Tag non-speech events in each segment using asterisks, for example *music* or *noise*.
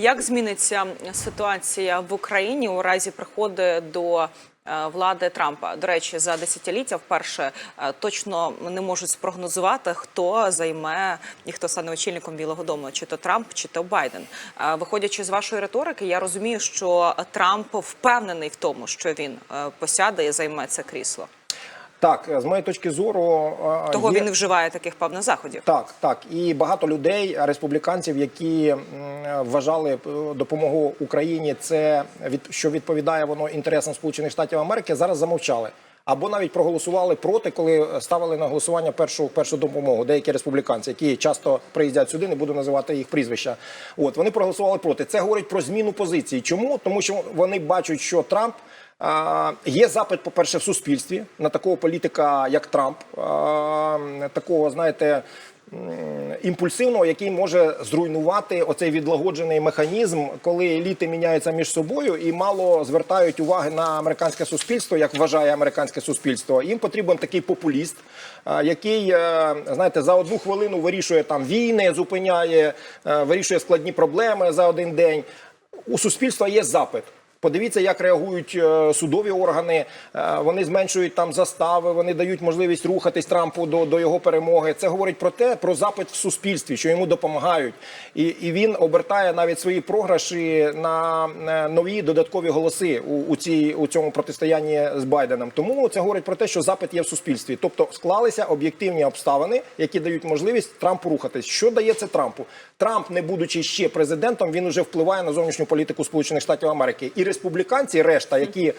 Як зміниться ситуація в Україні у разі приходу до е, влади Трампа? До речі, за десятиліття вперше е, точно не можуть спрогнозувати, хто займе і хто стане очільником Білого Дому, чи то Трамп, чи то Байден. Е, Виходячи з вашої риторики, я розумію, що Трамп впевнений в тому, що він посяде і займе це крісло. Так, з моєї точки зору, Того є... він вживає таких певних заходів. Так, так, і багато людей, республіканців, які м, вважали е, допомогу Україні, це від що відповідає воно інтересам Сполучених Штатів Америки, зараз замовчали. Або навіть проголосували проти, коли ставили на голосування першу першу допомогу. Деякі республіканці, які часто приїздять сюди, не буду називати їх прізвища. От вони проголосували проти. Це говорить про зміну позиції. Чому? Тому що вони бачать, що Трамп. Є запит, по-перше, в суспільстві на такого політика, як Трамп, такого, знаєте, імпульсивного, який може зруйнувати оцей відлагоджений механізм, коли еліти міняються між собою і мало звертають уваги на американське суспільство, як вважає американське суспільство. Їм потрібен такий популіст, який, е, знаєте, за одну хвилину вирішує там війни, зупиняє, е, вирішує складні проблеми за один день. У суспільства є запит. Подивіться, як реагують е, судові органи. Е, Вони зменшують там застави, вони дають можливість рухатись Трампу до, до його перемоги. Це говорить про те, про запит в суспільстві, що йому допомагають, і, і він обертає навіть свої програші на е, нові додаткові голоси у, у, цій, у цьому протистоянні з Байденом. Тому це говорить про те, що запит є в суспільстві. Тобто склалися об'єктивні обставини, які дають можливість Трампу рухатись. Що дає це Трампу? Трамп, не будучи ще президентом, він вже впливає на зовнішню політику Сполучених Штатів Америки. І республіканці, решта, які е,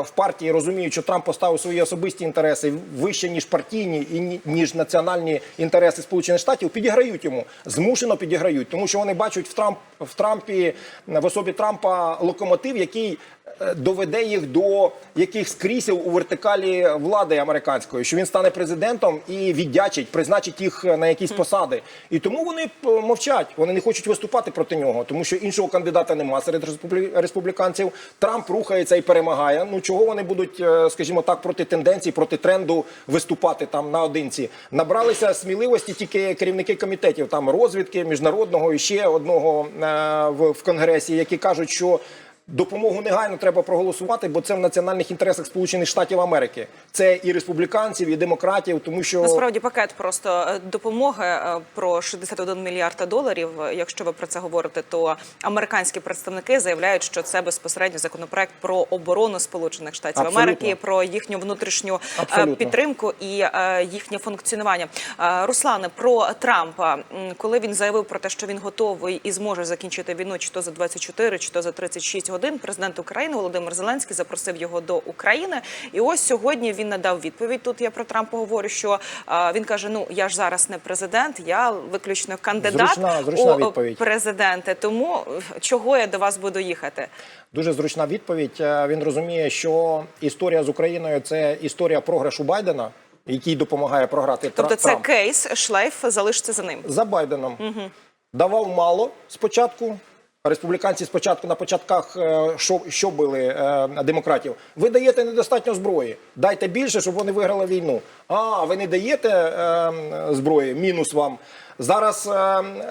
в партії розуміють, що Трамп поставив свої особисті інтереси вище ніж партійні і ні- ніж національні інтереси Сполучених Штатів, підіграють йому змушено підіграють, тому що вони бачать в Трамп в Трампі в особі Трампа локомотив, який е, доведе їх до якихось крісел у вертикалі влади американської, що він стане президентом і віддячить, призначить їх на якісь посади. І тому вони е, мовчать. Вони не хочуть виступати проти нього, тому що іншого кандидата нема серед республі- республіканців. Трамп рухається і перемагає. Ну чого вони будуть, е, скажімо так, проти тенденції, проти тренду виступати там наодинці? Набралися сміливості тільки керівники комітетів там розвідки міжнародного і ще одного е, в конгресі, які кажуть, що. Допомогу негайно треба проголосувати, бо це в національних інтересах Сполучених Штатів Америки. Це і республіканців, і демократів, тому що Насправді пакет просто е, допомоги е, про 61 мільярда доларів. Якщо ви про це говорите, то американські представники заявляють, що це безпосередньо законопроект про оборону Сполучених Штатів Абсолютно. Америки, про їхню внутрішню е, Абсолютно. підтримку і їхнє функціонування. Руслане, про Трампа, коли він заявив про те, що він готовий і зможе закінчити війну, чи то за 24, чи то за 36 годин, президент України Володимир Зеленський запросив його до України. І ось сьогодні він надав відповідь. Тут я про Трампа говорю, що е, він каже: Ну я ж зараз не президент, я виключно кандидат Зручна- зручна у відповідь. президенти. Тому е, чого я до вас буду їхати? дуже зручна відповідь. Е, Він розуміє, що історія з Україною це історія програшу Байдена, який допомагає програти Тобто, це кейс, шлейф залишиться за ним. за Байденом. Давав мало спочатку. Республіканці спочатку на початках е, що, що били е, демократів. Ви даєте недостатньо зброї. Дайте більше, щоб вони виграли війну. А ви не даєте е, зброї, мінус вам. Зараз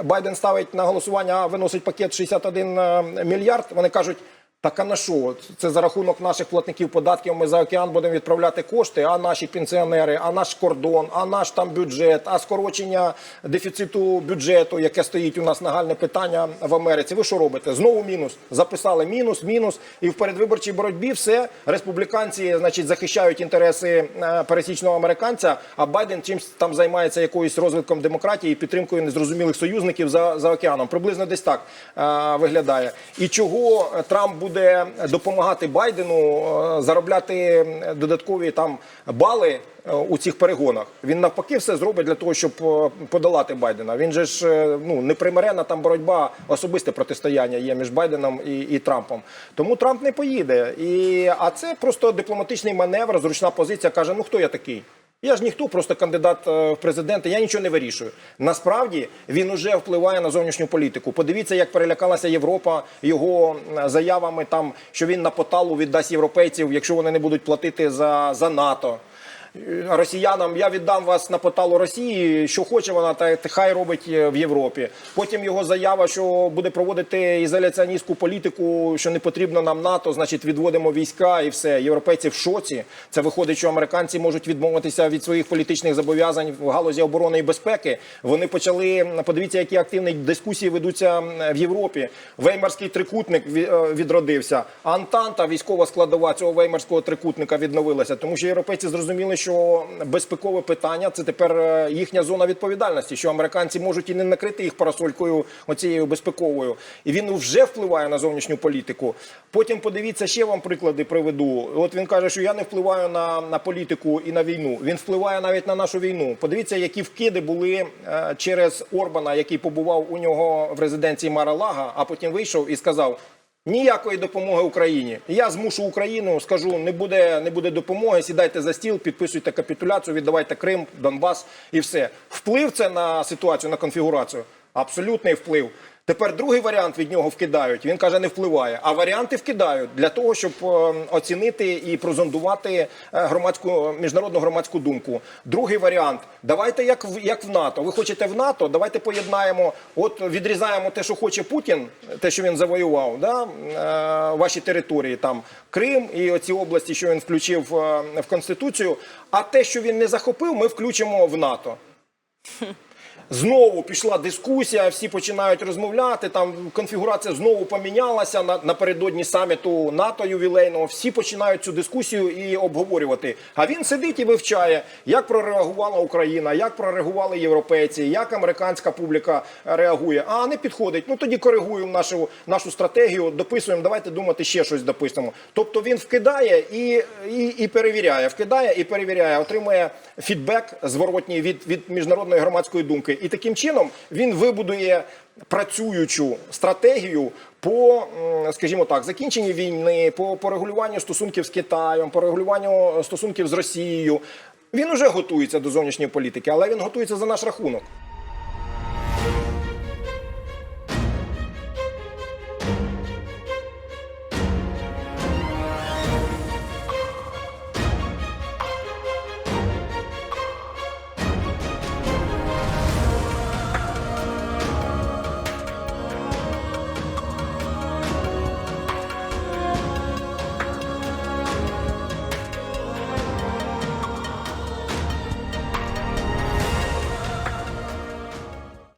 Байден ставить на голосування, виносить пакет 61 е, мільярд. Вони кажуть. Так а на що? Це за рахунок наших платників податків. Ми за океан будемо відправляти кошти, а наші пенсіонери, а наш кордон, а наш там бюджет, а скорочення дефіциту бюджету, яке стоїть у нас нагальне питання в Америці. Ви що робите? Знову мінус. Записали мінус, мінус. І в передвиборчій боротьбі все республіканці, значить, захищають інтереси е, пересічного американця. А Байден чимсь там займається якоюсь розвитком демократії і підтримкою незрозумілих союзників за, за океаном. Приблизно десь так е, виглядає. І чого е, Трамп буде допомагати Байдену е, заробляти додаткові там бали е, у цих перегонах? Він навпаки все зробить для того, щоб е, подолати Байдена. Він же ж ну непримиренна там боротьба, особисте протистояння є між Байденом і, і Трампом. Тому Трамп не поїде. І а це просто дипломатичний маневр, зручна позиція. каже: ну хто я такий? Я ж ніхто, просто кандидат е, в президенти. Я нічого не вирішую. Насправді він уже впливає на зовнішню політику. Подивіться, як перелякалася Європа його е, заявами, там що він на поталу віддасть європейців, якщо вони не будуть платити за, за НАТО. Росіянам я віддам вас на поталу Росії. Що хоче вона, та та хай робить е, в Європі. Потім його заява, що буде проводити ізоляціоністську політику, що не потрібно нам НАТО, значить відводимо війська і все. Європейці в шоці. Це виходить, що американці можуть відмовитися від своїх політичних зобов'язань в галузі оборони і безпеки. Вони почали подивіться, які активні дискусії ведуться в Європі. Веймарський трикутник е, відродився. Антанта, військова складова цього веймарського трикутника відновилася, тому що європейці зрозуміли, що безпекове питання це тепер е, їхня зона відповідальності, що американці можуть і не накрити їх парасолькою оцією безпековою, і він вже впливає на зовнішню політику. Потім подивіться ще вам приклади приведу. От він каже, що я не впливаю на, на політику і на війну. Він впливає навіть на нашу війну. Подивіться, які вкиди були е, через Орбана, який побував у нього в резиденції Мара-Лага, а потім вийшов і сказав. Ніякої допомоги Україні. Я змушу Україну, скажу, не буде, не буде допомоги. Сідайте за стіл, підписуйте капітуляцію, віддавайте Крим, Донбас і все. Вплив це на ситуацію, на конфігурацію. Абсолютний вплив. Тепер другий варіант від нього вкидають. Він каже, не впливає. А варіанти вкидають для того, щоб е, оцінити і прозондувати е, громадську міжнародну громадську думку. Другий варіант: давайте як в як в НАТО. Ви хочете в НАТО? Давайте поєднаємо. От відрізаємо те, що хоче Путін, те, що він завоював, да е, ваші території, там Крим і оці області, що він включив в конституцію. А те, що він не захопив, ми включимо в НАТО. *laughs* Знову пішла дискусія, всі починають розмовляти. Там конфігурація знову помінялася на, напередодні саміту НАТО ювілейного. Всі починають цю дискусію і обговорювати. А він сидить і вивчає, як прореагувала Україна, як прореагували європейці, як американська публіка реагує. А не підходить. Ну тоді коригуємо нашу нашу стратегію, дописуємо. Давайте думати ще щось дописуємо. Тобто він вкидає і, і, і перевіряє, вкидає і перевіряє, отримує фідбек зворотній від, від міжнародної громадської думки. І таким чином він вибудує працюючу стратегію по, скажімо так, закінченні війни, по, по регулюванню стосунків з Китаєм, по регулюванню стосунків з Росією. Він уже готується до зовнішньої політики, але він готується за наш рахунок.